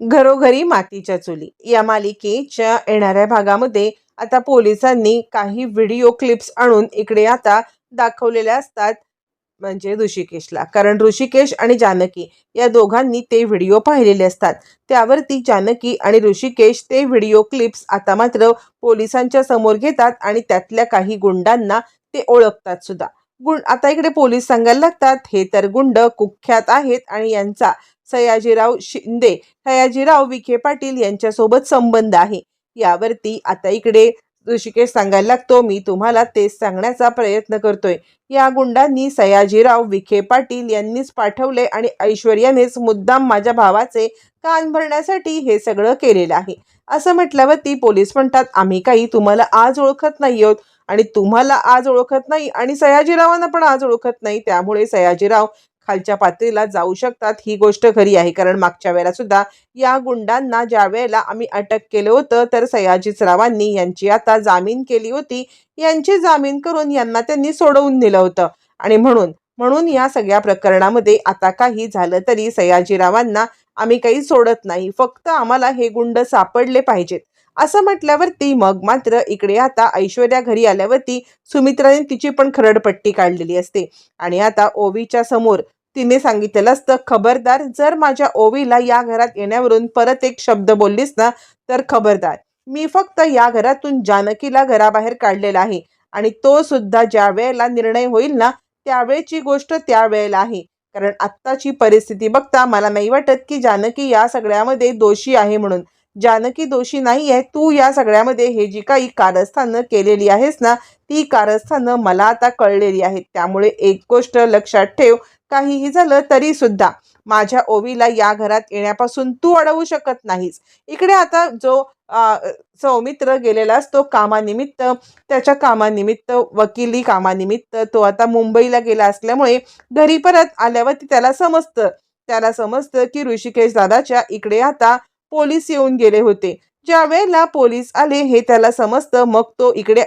घरोघरी मातीच्या चुली. या मालिकेच्या येणाऱ्या भागामध्ये आता पोलिसांनी काही व्हिडिओ क्लिप्स आणून इकडे आता दाखवलेल्या असतात म्हणजे ऋषिकेशला. कारण ऋषिकेश आणि जानकी या दोघांनी ते व्हिडिओ पाहिलेले असतात. त्यावरती जानकी आणि ऋषिकेश ते व्हिडिओ क्लिप्स आता मात्र पोलिसांच्या समोर घेतात आणि त्यातल्या काही गुंडांना ते ओळखतात सुद्धा. गुंड आता इकडे पोलीस सांगायला लागतात हे तर गुंड कुख्यात आहेत आणि यांचा सयाजीराव शिंदे सयाजीराव विखे पाटील यांच्यासोबत संबंध आहे. यावरती आता इकडे ऋषिकेश सांगायला लागतो. मी तुम्हाला तेच सांगण्याचा प्रयत्न करतोय. या गुंडांनी सयाजीराव विखे पाटील यांनीच पाठवले आणि ऐश्वर्यानेच मुद्दाम माझ्या भावाचे कान भरण्यासाठी हे सगळं केलेलं आहे. असं म्हटल्यावरती पोलीस म्हणतात आम्ही काही तुम्हाला आज ओळखत नाही आहोत आणि तुम्हाला आज ओळखत नाही आणि सयाजीरावांना पण आज ओळखत नाही. त्यामुळे सयाजीराव खालच्या पातळीला जाऊ शकतात ही गोष्ट खरी आहे. कारण मागच्या वेळेला सुद्धा या गुंडांना ज्या वेळेला आम्ही अटक केलं होतं तर सयाजीरावांनी यांची आता जामीन केली होती. यांची जामीन करून यांना त्यांनी सोडवून दिलं होतं. आणि म्हणून म्हणून या सगळ्या प्रकरणामध्ये आता काही झालं तरी सयाजीरावांना आम्ही काही सोडत नाही. फक्त आम्हाला हे गुंड सापडले पाहिजेत. असं म्हटल्यावरती मग मात्र इकडे आता ऐश्वर्या घरी आल्यावरती सुमित्राने तिची पण खरडपट्टी काढलेली असते. आणि आता ओवीच्या समोर तिने सांगितलेलं असतं खबरदार जर माझ्या ओवीला या घरात येण्यावरून परत एक शब्द बोललीस ना तर खबरदार. मी फक्त या घरातून जानकीला घराबाहेर काढलेला आहे आणि तो सुद्धा ज्या वेळेला निर्णय होईल ना त्यावेळची गोष्ट त्यावेळेला आहे. कारण आत्ताची परिस्थिती बघता मला नाही वाटत की जानकी या सगळ्यामध्ये दोषी आहे म्हणून. जानकी दोषी नाही आहे तू या सगळ्यामध्ये हे जी काही कारस्थानं केलेली आहेस ना ती कारस्थानं मला आता कळलेली आहेत. त्यामुळे एक गोष्ट लक्षात ठेव काहीही झालं तरी सुद्धा माझ्या ओवीला या घरात येण्यापासून तू अडवू शकत नाहीस. इकडे आता जो सौमित्र गेलेला असतो कामानिमित्त त्याच्या कामानिमित्त वकिली कामानिमित्त तो आता मुंबईला गेला असल्यामुळे घरी परत आल्यावरती त्याला समजतं. त्याला समजतं की ऋषिकेश दादाच्या इकडे आता पोलीस येऊन गेले होते. ज्या वेळेला पोलीस आले हे त्याला समजतं मग तो इकडे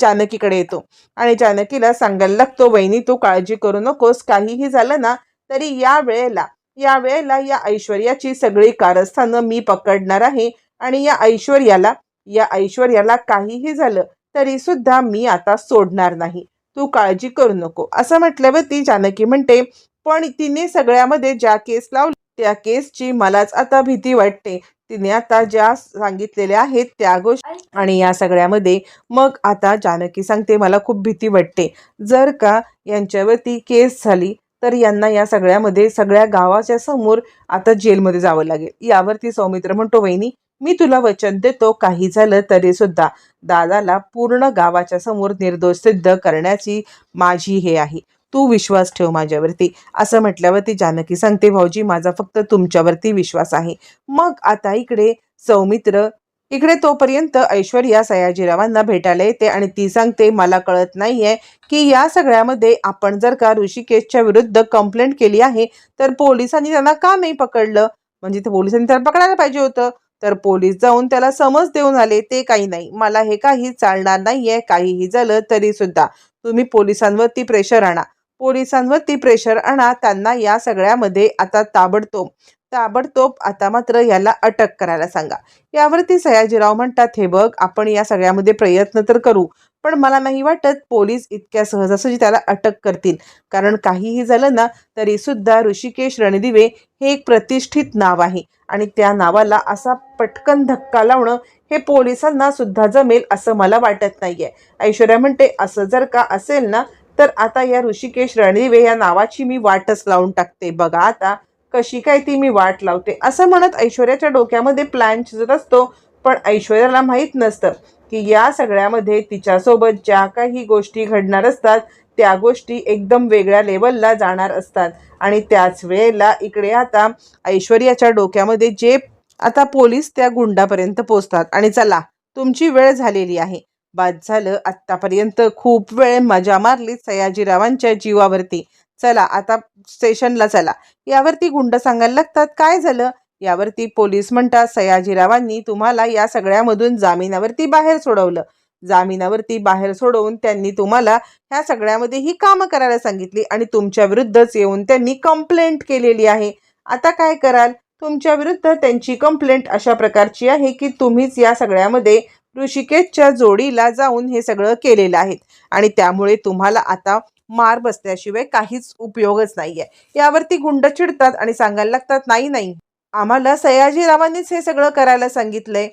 जानकीकडे येतो. आणि जानकीला सांगायला लागतो वहिनी तू काळजी करू नकोस काहीही झालं ना तरी या वेळेला या वेळेला या ऐश्वर्याची सगळी कारस्थानं मी पकडणार आहे आणि या ऐश्वर्याला या ऐश्वर्याला काहीही झालं तरी सुद्धा मी आता सोडणार नाही. तू काळजी करू नको. असं म्हटल्यावर ती जानकी म्हणते पण तिने सगळ्यामध्ये ज्या केस लावली त्या केसची मलाच आता भीती वाटते. तिने आता ज्या सांगितलेल्या आहेत त्या गोष्टी आणि या सगळ्यामध्ये मग आता जानकी सांगते मला खूप भीती वाटते. जर का यांच्यावरती केस झाली तर यांना या सगळ्यामध्ये सगळ्या गावाच्या समोर आता जेलमध्ये जावं लागेल. यावरती सौमित्र म्हणतो वहिनी मी तुला वचन देतो. काही झालं तरी सुद्धा दादाला पूर्ण गावाच्या समोर निर्दोष सिद्ध करण्याची माझी हे आहे. तू विश्वास ठेव माझ्यावरती. असं म्हटल्यावरती जानकी सांगते भाऊजी माझा फक्त तुमच्यावरती विश्वास आहे. मग आता इकडे सौमित्र इकडे तोपर्यंत ऐश्वर्या सयाजीरावांना भेटायला येते आणि ती सांगते मला कळत नाहीये की या सगळ्यामध्ये आपण जर का ऋषिकेशच्या विरुद्ध कंप्लेंट केली आहे तर पोलिसांनी त्यांना का नाही पकडलं? म्हणजे ते पोलिसांनी त्याला पकडायला पाहिजे होतं. तर पोलीस जाऊन त्याला समज देऊन आले ते काही नाही. मला हे काही चालणार नाहीये. काहीही झालं तरी सुद्धा तुम्ही पोलिसांवरती प्रेशर आणा. पोलिसांवरती प्रेशर आणा त्यांना या सगळ्यामध्ये आता ताबडतोब ताबडतोब आता मात्र याला अटक करायला सांगा. यावरती सयाजीराव म्हणतात हे बघ आपण या सगळ्यामध्ये प्रयत्न तर करू पण मला नाही वाटत पोलीस इतक्या सहजासहजी त्याला अटक करतील. कारण काहीही झालं ना तरी सुद्धा ऋषिकेश रणदिवे हे एक प्रतिष्ठित नाव आहे. आणि त्या नावाला असा पटकन धक्का लावणं हे पोलिसांना सुद्धा जमेल असं मला वाटत नाहीये. ऐश्वर्या म्हणते असं जर का असेल ना तर आता या ऋषिकेश रणदिवे या नावाची मी वाटच लावून टाकते. बघा आता कशी काय ती मी वाट लावते. असं म्हणत ऐश्वर्याच्या डोक्यामध्ये प्लॅन शिजत असतो पण ऐश्वर्याला माहीत नसतं की या सगळ्यामध्ये तिच्यासोबत ज्या काही गोष्टी घडणार असतात त्या गोष्टी एकदम वेगळ्या लेवलला जाणार असतात. आणि त्याच वेळेला इकडे आता ऐश्वर्याच्या डोक्यामध्ये जे आता पोलीस त्या गुंडापर्यंत पोचतात. आणि चला तुमची वेळ झालेली आहे. बाद झालं आत्तापर्यंत खूप वेळ मजा मारली सयाजीरावांच्या जीवावरती. चला आता स्टेशनला चला. यावरती गुंड सांगायला लागतात काय झालं? यावरती पोलीस म्हणतात सयाजीरावांनी तुम्हाला या सगळ्यामधून जामिनावरती बाहेर सोडवलं. जामिनावरती बाहेर सोडवून त्यांनी तुम्हाला ह्या सगळ्यामध्ये ही कामं करायला सांगितली आणि तुमच्या विरुद्धच येऊन त्यांनी कंप्लेंट केलेली आहे. आता काय कराल? तुमच्या विरुद्ध त्यांची कंप्लेंट अशा प्रकारची आहे की तुम्हीच या सगळ्यामध्ये ऋषिकेशच्या जोडीला जाऊन हे सगळं केलेलं आहे. आणि त्यामुळे तुम्हाला आता मार बसल्याशिवाय काहीच उपयोगच नाहीये. यावरती गुंड चिडतात आणि सांगायला लागतात नाही नाही आम्हाला सयाजीरावांनीच हे सगळं करायला सांगितलंय.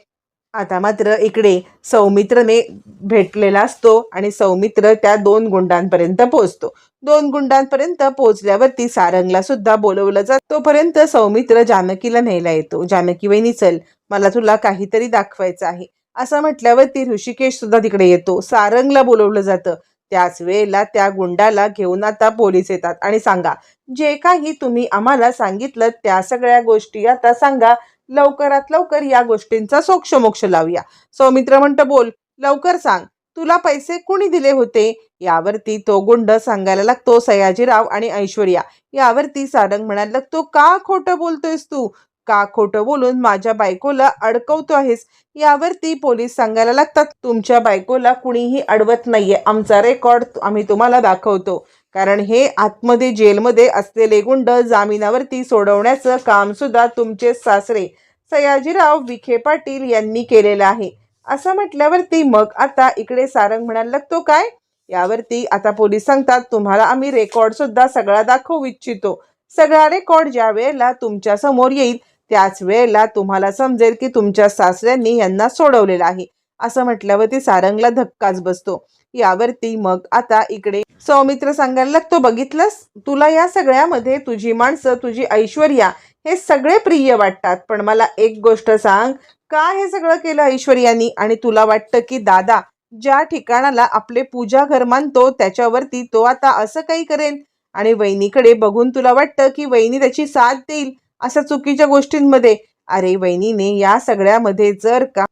आता मात्र इकडे सौमित्रने भेटलेला असतो आणि सौमित्र त्या दोन गुंडांपर्यंत पोहोचतो. दोन गुंडांपर्यंत पोहोचल्यावरती सारंगला सुद्धा बोलवलं जात तोपर्यंत सौमित्र जानकीला न्यायला येतो. जानकी वहिनी चल मला तुला काहीतरी दाखवायचं आहे. असं म्हटल्यावरती ऋषिकेश सुद्धा तिकडे येतो. सारंगला बोलवलं जातं. त्याच वेळेला त्या गुंडाला घेऊन आता पोलीस येतात आणि सांगा जे काही तुम्ही आम्हाला सांगितलं त्या सगळ्या गोष्टी आता सांगा. लवकरात लवकर या गोष्टींचा सोक्षमोक्ष लावूया. सौमित्र म्हणतं बोल लवकर सांग. तुला पैसे कुणी दिले होते? यावरती तो गुंड सांगायला लागतो सयाजीराव आणि ऐश्वर्या. यावरती सारंग म्हणायला लागतो का खोटं बोलतोयस तू? का खोटं बोलून माझ्या बायकोला अडकवतो आहेस? यावरती पोलीस सांगायला लागतात. तुमच्या बायकोला कुणीही अडवत नाहीये. आमचा रेकॉर्ड आम्ही तुम्हाला दाखवतो. कारण हे आतमध्ये जेलमध्ये असलेले गुंड जामिनावरती सोडवण्याचं काम सुद्धा तुमचे सासरे सयाजीराव विखे पाटील यांनी केलेलं आहे. असं म्हटल्यावरती मग आता इकडे सारंग म्हणायला लागतो काय? यावरती आता पोलीस सांगतात तुम्हाला आम्ही रेकॉर्ड सुद्धा सगळा दाखवू इच्छितो. सगळा रेकॉर्ड ज्या वेळेला तुमच्यासमोर येईल त्याच वेळेला तुम्हाला समजेल की तुमच्या सासऱ्यांनी यांना सोडवलेलं आहे. असं म्हटल्यावरती सारंगला धक्काच बसतो. यावरती मग आता इकडे सौमित्र सांगायला लागतो बघितलंस? तुला या सगळ्यामध्ये तुझी माणसं तुझी ऐश्वर्या हे सगळे प्रिय वाटतात. पण मला एक गोष्ट सांग का हे सगळं केलं ऐश्वर्यानी? आणि तुला वाटतं की दादा ज्या ठिकाणाला आपले पूजा घर मानतो त्याच्यावरती तो आता असं काही करेल? आणि वहिनीकडे बघून तुला वाटतं की वहिनी त्याची साथ देईल. अशा चुकीच्या गोष्टींमध्ये. अरे वहिनीने या सगळ्यामध्ये जर का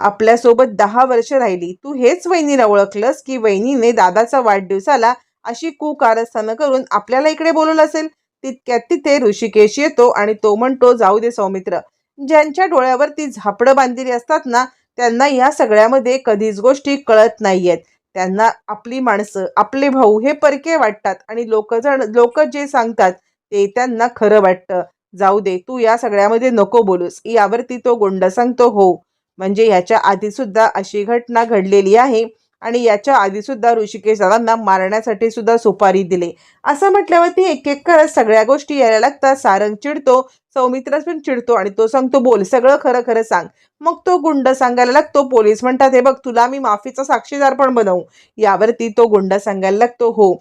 आपल्यासोबत दहा वर्ष राहिली तू हेच वहिनीला ओळखलंस की वहिनीने दादाचा वाढदिवसाला अशी कुकारस्थानं करून आपल्याला इकडे बोलवलं असेल? तितक्यात तिथे ऋषिकेश येतो आणि तो म्हणतो जाऊ दे सौमित्र. ज्यांच्या डोळ्यावरती झापडं बांधलेली असतात ना त्यांना या सगळ्यामध्ये कधीच गोष्टी कळत नाहीयेत. त्यांना आपली माणसं आपले भाऊ हे परके वाटतात आणि लोक जण लोक जे सांगतात ते त्यांना खरं वाटतं. जाऊ दे तू या सगळ्यामध्ये नको बोलूस. यावरती तो गुंड सांगतो हो. म्हणजे याच्या आधी सुद्धा अशी घटना घडलेली आहे आणि याच्या आधी सुद्धा ऋषिकेश मारण्यासाठी सुद्धा सुपारी दिले. असं म्हटल्यावरती एक एक करत सगळ्या गोष्टी यायला लागतात. सारंग चिडतो सौमित्र पण चिडतो आणि तो सांगतो बोल सगळं खरं खरं सांग. मग तो गुंड सांगायला लागतो पोलीस म्हणतात हे बघ तुला मी माफीचा साक्षीदार पण बनवू. यावरती तो गुंड सांगायला लागतो हो.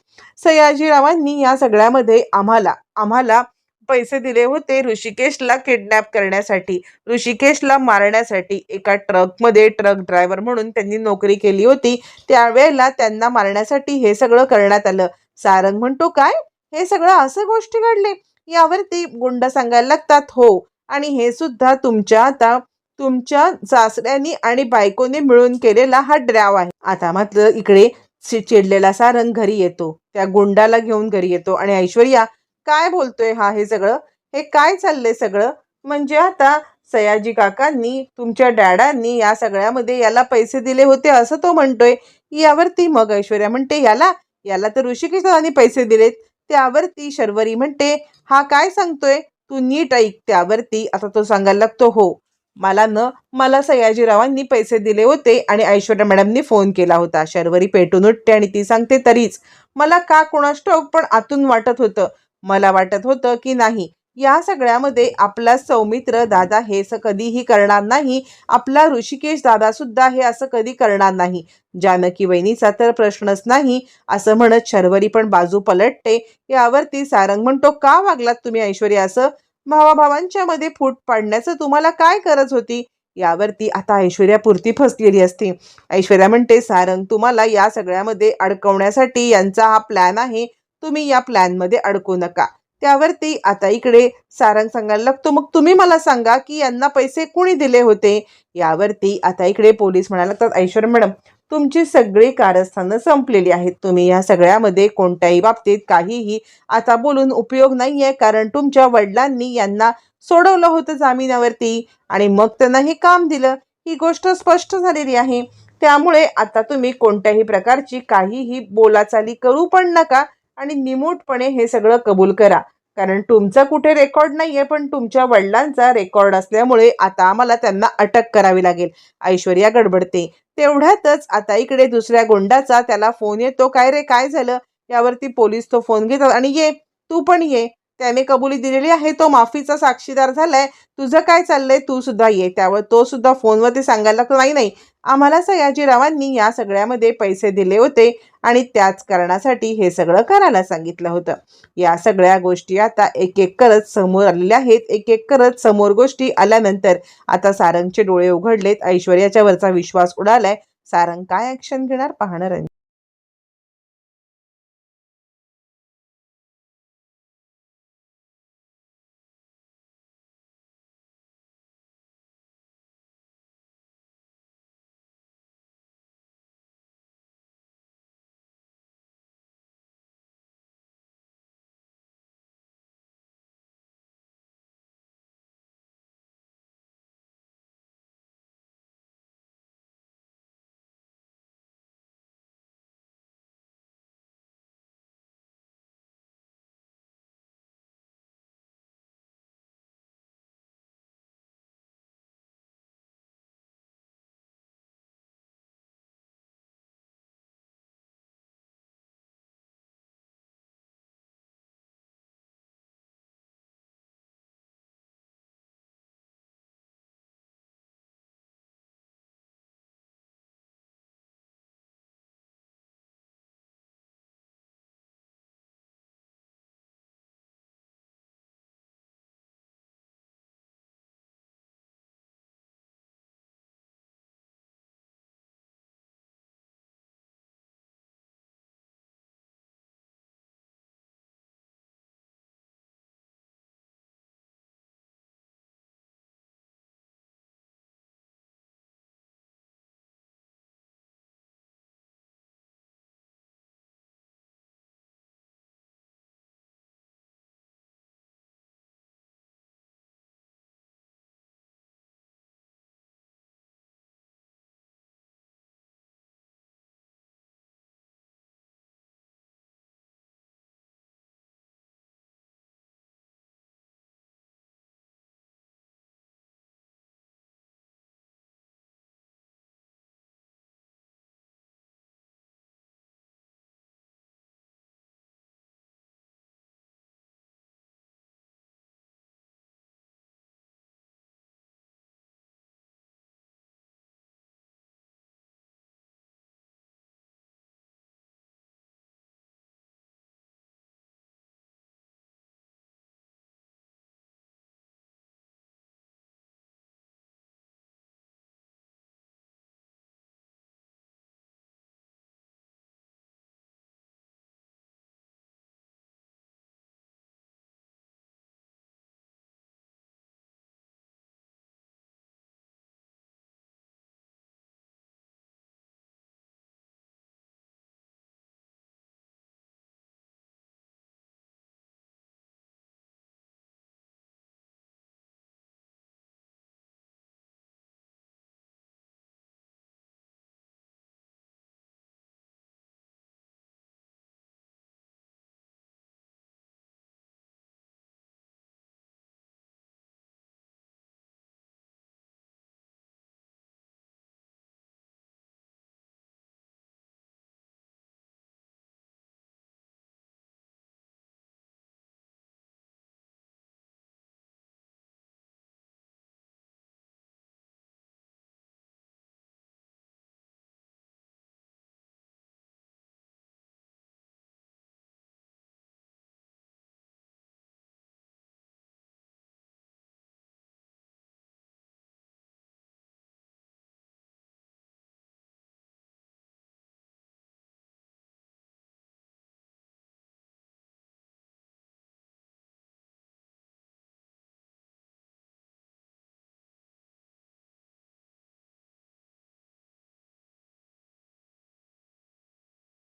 सयाजीरावांनी या सगळ्यामध्ये आम्हाला आम्हाला पैसे दिले होते ऋषिकेशला किडनॅप करण्यासाठी. ऋषिकेशला मारण्यासाठी एका ट्रकमध्ये ट्रक ड्रायव्हर म्हणून त्यांनी नोकरी केली होती. त्यावेळेला त्यांना मारण्यासाठी हे सगळं करण्यात आलं. सारंग म्हणतो काय? हे सगळं असं गोष्टी घडले? यावरती गुंड सांगायला लागतात हो. आणि हे सुद्धा तुमच्या आता तुमच्या सासऱ्यांनी आणि बायकोने मिळून केलेला हा ड्राव आहे. आता मात्र इकडे चि- चिडलेला सारंग घरी येतो. त्या गुंडाला घेऊन घरी येतो. आणि ऐश्वर्या काय बोलतोय हा हे सगळं? हे काय चाललंय सगळं? म्हणजे आता सयाजी काकांनी तुमच्या डॅडांनी या सगळ्यामध्ये याला पैसे दिले होते असं तो म्हणतोय. यावरती मग ऐश्वर्या म्हणते याला? याला तर ऋषिकेशांनी पैसे दिलेत. त्यावरती शर्वरी म्हणते हा काय सांगतोय? तू नीट ऐक त्यावरती. आता तो सांगायला लागतो हो मला न मला सयाजीरावांनी पैसे दिले होते आणि ऐश्वर्या मॅडमनी फोन केला होता. शर्वरी पेटून उठते आणि ती सांगते तरीच. मला का कोणास ठाऊक पण आतून वाटत होतं. मला वाटत होतं की नाही. या सगळ्यामध्ये आपला सौमित्र दादा हे असं कधीही करणार नाही. आपला ऋषिकेश दादा सुद्धा हे असं कधी करणार नाही. जानकी वहिनीचा तर प्रश्नच नाही. असं म्हणत शर्वरी पण बाजू पलटते. यावरती सारंग म्हणतो का वागलात तुम्ही ऐश्वर्या असं? भावाभावांच्या मध्ये फूट पाडण्याचं तुम्हाला काय गरज होती? यावरती आता ऐश्वर्या पुरती फसलेली असते. ऐश्वर्या म्हणते सारंग तुम्हाला या सगळ्यामध्ये अडकवण्यासाठी यांचा हा प्लॅन आहे. तुम्ही या प्लॅनमध्ये अडकू नका. त्यावरती आता इकडे सारंग सांगायला लागतो मग तुम्ही मला सांगा की यांना पैसे कुणी दिले होते? यावरती आता इकडे पोलीस म्हणायला लागतात ऐश्वर मॅडम तुमची सगळी कारस्थानं संपलेली आहेत. तुम्ही या सगळ्यामध्ये कोणत्याही बाबतीत काहीही आता बोलून उपयोग नाही आहे कारण तुमच्या वडिलांनी यांना सोडवलं होतं जामिनावरती आणि मग त्यांना हे काम दिलं. ही गोष्ट स्पष्ट झालेली आहे. त्यामुळे आता तुम्ही कोणत्याही प्रकारची काहीही बोलाचाली करू पण नका. आणि निमूटपणे हे सगळं कबूल करा. कारण तुमचं कुठे रेकॉर्ड नाही आहे पण तुमच्या वडिलांचा रेकॉर्ड असल्यामुळे आता आम्हाला त्यांना अटक करावी लागेल. ऐश्वर्या गडबडते. तेवढ्यातच आता इकडे दुसऱ्या गोंडाचा त्याला फोन येतो. काय रे काय झालं? यावरती पोलीस तो फोन घेतात आणि ये तू पण ये. त्याने कबुली दिलेली आहे. तो माफीचा साक्षीदार झालाय. तुझं काय चाललंय? तू सुद्धा ये त्यावर. तो सुद्धा फोनवरती सांगायला नाही नाही. आम्हाला सयाजीरावांनी या सगळ्यामध्ये पैसे दिले होते आणि त्याच कारणासाठी हे सगळं करायला सांगितलं होतं. या सगळ्या गोष्टी आता एक एक करत समोर आलेल्या आहेत. एक एक करत समोर गोष्टी आल्यानंतर आता सारंगचे डोळे उघडलेत. ऐश्वर्याच्या वरचा विश्वास उडालाय. सारंग काय ऍक्शन घेणार? पाहणार